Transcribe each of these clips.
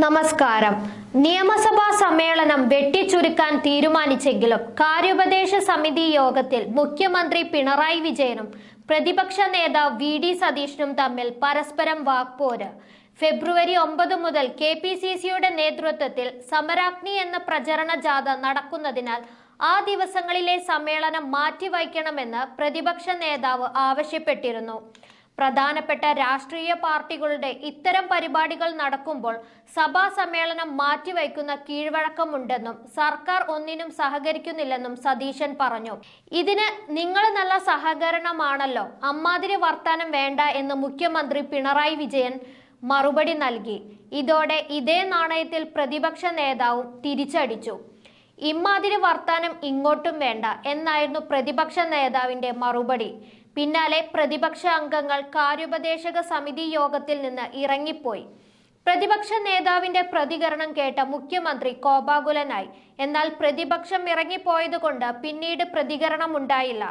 നമസ്കാരം. നിയമസഭാ സമ്മേളനം വെട്ടിച്ചുരുക്കാൻ തീരുമാനിച്ചെങ്കിലും കാര്യോപദേശ സമിതി യോഗത്തിൽ മുഖ്യമന്ത്രി പിണറായി വിജയനും പ്രതിപക്ഷ നേതാവ് വി ഡി സതീശനും തമ്മിൽ പരസ്പരം വാക്പോര്. ഫെബ്രുവരി ഒമ്പത് മുതൽ കെ പി സി സിയുടെ നേതൃത്വത്തിൽ സമരാഗ്നി എന്ന പ്രചരണ ജാഥ നടക്കുന്നതിനാൽ ആ ദിവസങ്ങളിലെ സമ്മേളനം മാറ്റിവയ്ക്കണമെന്ന് പ്രതിപക്ഷ നേതാവ് ആവശ്യപ്പെട്ടിരുന്നു. പ്രധാനപ്പെട്ട രാഷ്ട്രീയ പാർട്ടികളുടെ ഇത്തരം പരിപാടികൾ നടക്കുമ്പോൾ സഭാ സമ്മേളനം മാറ്റിവയ്ക്കുന്ന കീഴ്വഴക്കമുണ്ടെന്നും സർക്കാർ ഒന്നിനും സഹകരിക്കുന്നില്ലെന്നും സതീശൻ പറഞ്ഞു. ഇതിന് നിങ്ങൾ നല്ല സഹകരണമാണല്ലോ അമ്മാതിരി വർത്താനം വേണ്ട എന്ന് മുഖ്യമന്ത്രി പിണറായി വിജയൻ മറുപടി നൽകി. ഇതോടെ ഇതേ നാണയത്തിൽ പ്രതിപക്ഷ നേതാവും തിരിച്ചടിച്ചു. ഇമ്മാതിരി വർത്താനം ഇങ്ങോട്ടും വേണ്ട എന്നായിരുന്നു പ്രതിപക്ഷ നേതാവിന്റെ മറുപടി. പിന്നാലെ പ്രതിപക്ഷ അംഗങ്ങൾ കാര്യോപദേശക സമിതി യോഗത്തിൽ നിന്ന് ഇറങ്ങിപ്പോയി. പ്രതിപക്ഷ നേതാവിന്റെ പ്രതികരണം കേട്ട മുഖ്യമന്ത്രി കോപാകുലനായി. എന്നാൽ പ്രതിപക്ഷം ഇറങ്ങിപ്പോയതുകൊണ്ട് പിന്നീട് പ്രതികരണം ഉണ്ടായില്ല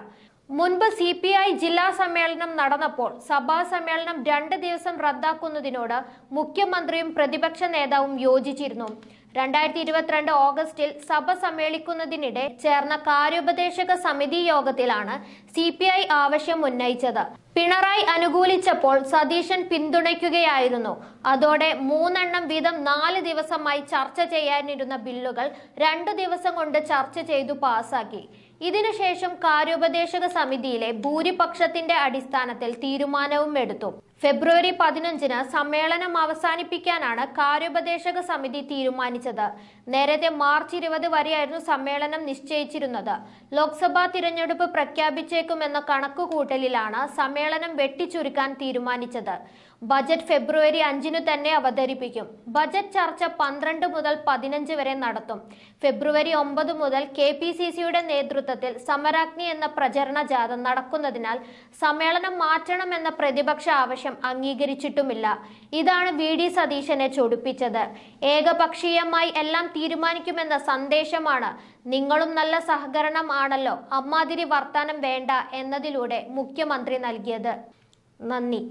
മുൻപ് സി പി ഐ ജില്ലാ സമ്മേളനം നടന്നപ്പോൾ സഭാ സമ്മേളനം രണ്ട് ദിവസം റദ്ദാക്കുന്നതിനോട് മുഖ്യമന്ത്രിയും പ്രതിപക്ഷ നേതാവും യോജിച്ചിരുന്നു. രണ്ടായിരത്തി ഇരുപത്തിരണ്ട് ഓഗസ്റ്റിൽ സഭ സമ്മേളിക്കുന്നതിനിടെ ചേർന്ന കാര്യോപദേശക സമിതി യോഗത്തിലാണ് സി പി ഐ ആവശ്യം ഉന്നയിച്ചത്. പിണറായി അനുകൂലിച്ചപ്പോൾ സതീശൻ പിന്തുണയ്ക്കുകയായിരുന്നു. അതോടെ മൂന്നെണ്ണം വീതം നാല് ദിവസമായി ചർച്ച ചെയ്യാനിരുന്ന ബില്ലുകൾ രണ്ടു ദിവസം കൊണ്ട് ചർച്ച ചെയ്തു പാസാക്കി. ഇതിനുശേഷം കാര്യോപദേശക സമിതിയിലെ ഭൂരിപക്ഷത്തിന്റെ അടിസ്ഥാനത്തിൽ തീരുമാനവും എടുത്തു. ഫെബ്രുവരി പതിനഞ്ചിന് സമ്മേളനം അവസാനിപ്പിക്കാനാണ് കാര്യോപദേശക സമിതി തീരുമാനിച്ചത്. നേരത്തെ മാർച്ച് ഇരുപത് വരെയായിരുന്നു സമ്മേളനം നിശ്ചയിച്ചിരുന്നത്. ലോക്സഭാ തിരഞ്ഞെടുപ്പ് പ്രഖ്യാപിച്ചേക്കുമെന്ന കണക്കുകൂട്ടലിലാണ് സമ്മേളനം വെട്ടിച്ചുരുക്കാൻ തീരുമാനിച്ചത്. ബജറ്റ് ഫെബ്രുവരി അഞ്ചിനു തന്നെ അവതരിപ്പിക്കും. ബജറ്റ് ചർച്ച പന്ത്രണ്ട് മുതൽ പതിനഞ്ച് വരെ നടത്തും. ഫെബ്രുവരി ഒമ്പത് മുതൽ കെ പി സി സിയുടെ നേതൃത്വത്തിൽ സമരാഗ്നി എന്ന പ്രചരണ ജാഥ നടക്കുന്നതിനാൽ സമ്മേളനം മാറ്റണമെന്ന പ്രതിപക്ഷ ആവശ്യം അംഗീകരിച്ചിട്ടുമില്ല. ഇതാണ് വി ഡി സതീശനെ ചൊടിപ്പിച്ചത്. ഏകപക്ഷീയമായി എല്ലാം തീരുമാനിക്കുമെന്ന സന്ദേശമാണ് നിങ്ങളും നല്ല സഹകരണം ആണല്ലോ അമ്മാതിരി വർത്താനം വേണ്ട എന്നതിലൂടെ മുഖ്യമന്ത്രി നൽകിയത്. നന്ദി.